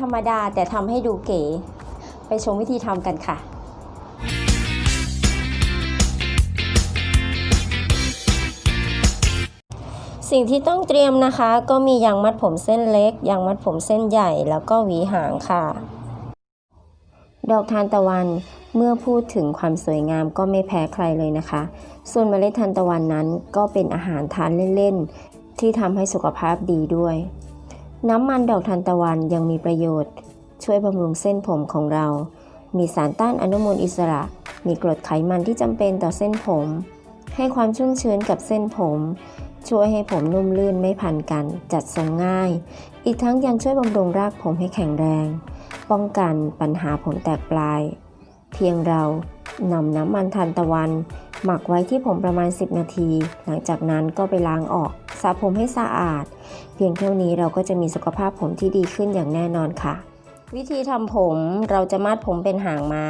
ธรรมดาแต่ทำให้ดูเก๋ ไปชมวิธีทำกันค่ะสิ่งที่ต้องเตรียมนะคะ ก็มียางมัดผมเส้นเล็กยางมัดผมเส้นใหญ่แล้วก็หวีหางค่ะ ดอกทานตะวันเมื่อพูดถึงความสวยงามก็ไม่แพ้ใครเลยนะคะ ส่วนเมล็ดทานตะวันนั้นก็เป็นอาหารทานเล่น ๆ ที่ทำให้สุขภาพดีด้วย น้ำมันดอกทานตะวันยังมีประโยชน์ ช่วยบำรุงเส้นผมของเรา มีสารต้านอนุมูลอิสระ มีกรดไขมันที่จำเป็นต่อเส้นผม ให้ความชุ่มชื้นกับเส้นผม ช่วยให้ผมนุ่มลื่นไม่พันกัน จัดทรงง่าย อีกทั้งยังช่วยบำรุงรากผมให้แข็งแรง ป้องกันปัญหาผมแตกปลาย เพียงเรานำน้ำมันทานตะวัน หมักไว้ที่ผมประมาณ 10 นาที หลังจากนั้นก็ไปล้างออกสระผมให้สะอาด เพียงเท่านี้เราก็จะมีสุขภาพผมที่ดีขึ้นอย่างแน่นอนค่ะ วิธีทำผมเราจะมัดผมเป็นหางม้า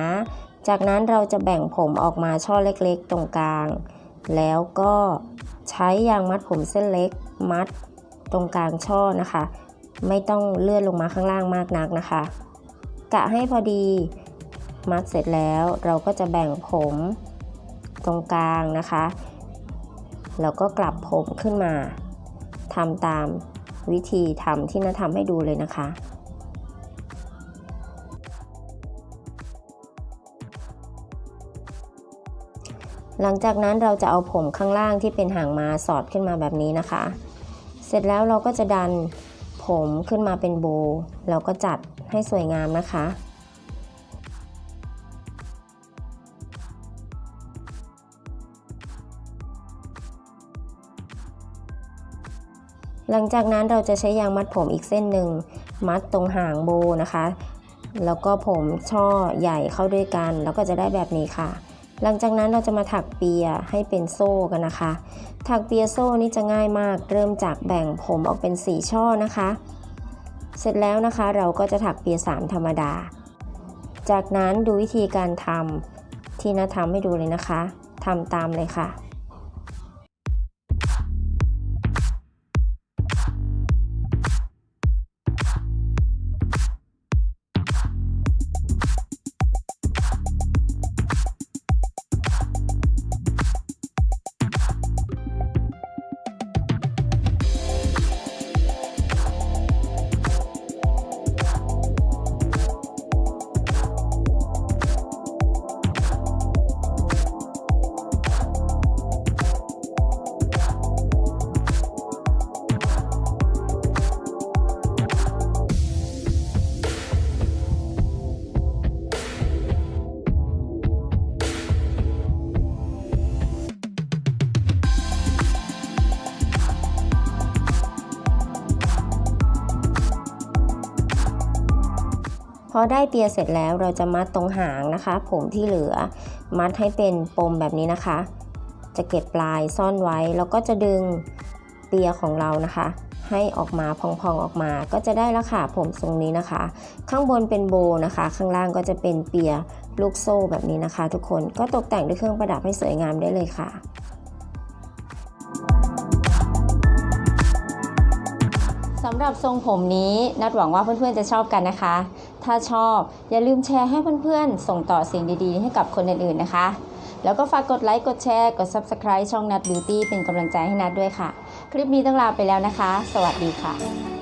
จากนั้นเราจะแบ่งผมออกมาช่อเล็กๆ ตรงกลาง แล้วก็ใช้ยางมัดผมเส้นเล็ก มัดตรงกลางช่อนะคะ ไม่ต้องเลื่อนลงมาข้างล่างมากนักนะคะ กะให้พอดี มัดเสร็จแล้วเราก็จะแบ่งผม ตรงกลางนะคะ แล้วก็กลับผมขึ้นมาทำตามวิธีทำที่น้าทำให้ดูเลยนะคะ หลังจากนั้นเราจะเอาผมข้างล่างที่เป็นหางมาสอดขึ้นมาแบบนี้นะคะ เสร็จแล้วเราก็จะดันผมขึ้นมาเป็นโบ แล้วก็จัดให้สวยงามนะคะ หลังจากนั้นเราจะใช้ยางมัดผมอีกเส้นหนึ่ง มัดตรงหางโบนะคะ แล้วก็ผมช่อใหญ่เข้าด้วยกัน แล้วก็จะได้แบบนี้ค่ะ หลังจากนั้นเราจะมาถักเปียให้เป็นโซ่กันนะคะ ถักเปียโซ่นี่จะง่ายมาก เริ่มจากแบ่งผมออกเป็น 4 ช่อนะคะ เสร็จแล้วนะคะเราก็จะถักเปีย 3 ธรรมดา จากนั้นดูวิธีการทำที่น้าทำให้ดูเลยนะคะทำตามเลยค่ะ อได้เปียเสร็จแล้วเราจะมัดตรงหางนะคะ ผมที่เหลือมัดให้เป็นปมแบบนี้นะคะ จะเก็บปลายซ่อนไว้ แล้วก็จะดึงเปียของเรานะคะ ให้ออกมาพองๆออกมา ก็จะได้ล้วค่ะผมทรงนี้นะคะ ข้างบนเป็นโบนะคะ ข้างล่างก็จะเป็นเปียลูกโซ่แบบนี้นะคะ ทุกคนก็ตกแต่งด้วยเครื่องประดับให้สวยงามได้เลยค่ะสำหรับทรงผมนี้นัดหวังว่าเพื่อนๆจะชอบกันนะคะ ถ้าชอบ อย่าลืมแชร์ให้เพื่อนๆ ส่งต่อสิ่งดีๆ ให้กับคนอื่นๆนะคะ แล้วก็ฝากกดไลค์ กดแชร์ กด Subscribe ช่องนัดบิวตี้เป็นกำลังใจให้นัดด้วยค่ะ คลิปนี้ต้องลาไปแล้วนะคะ สวัสดีค่ะ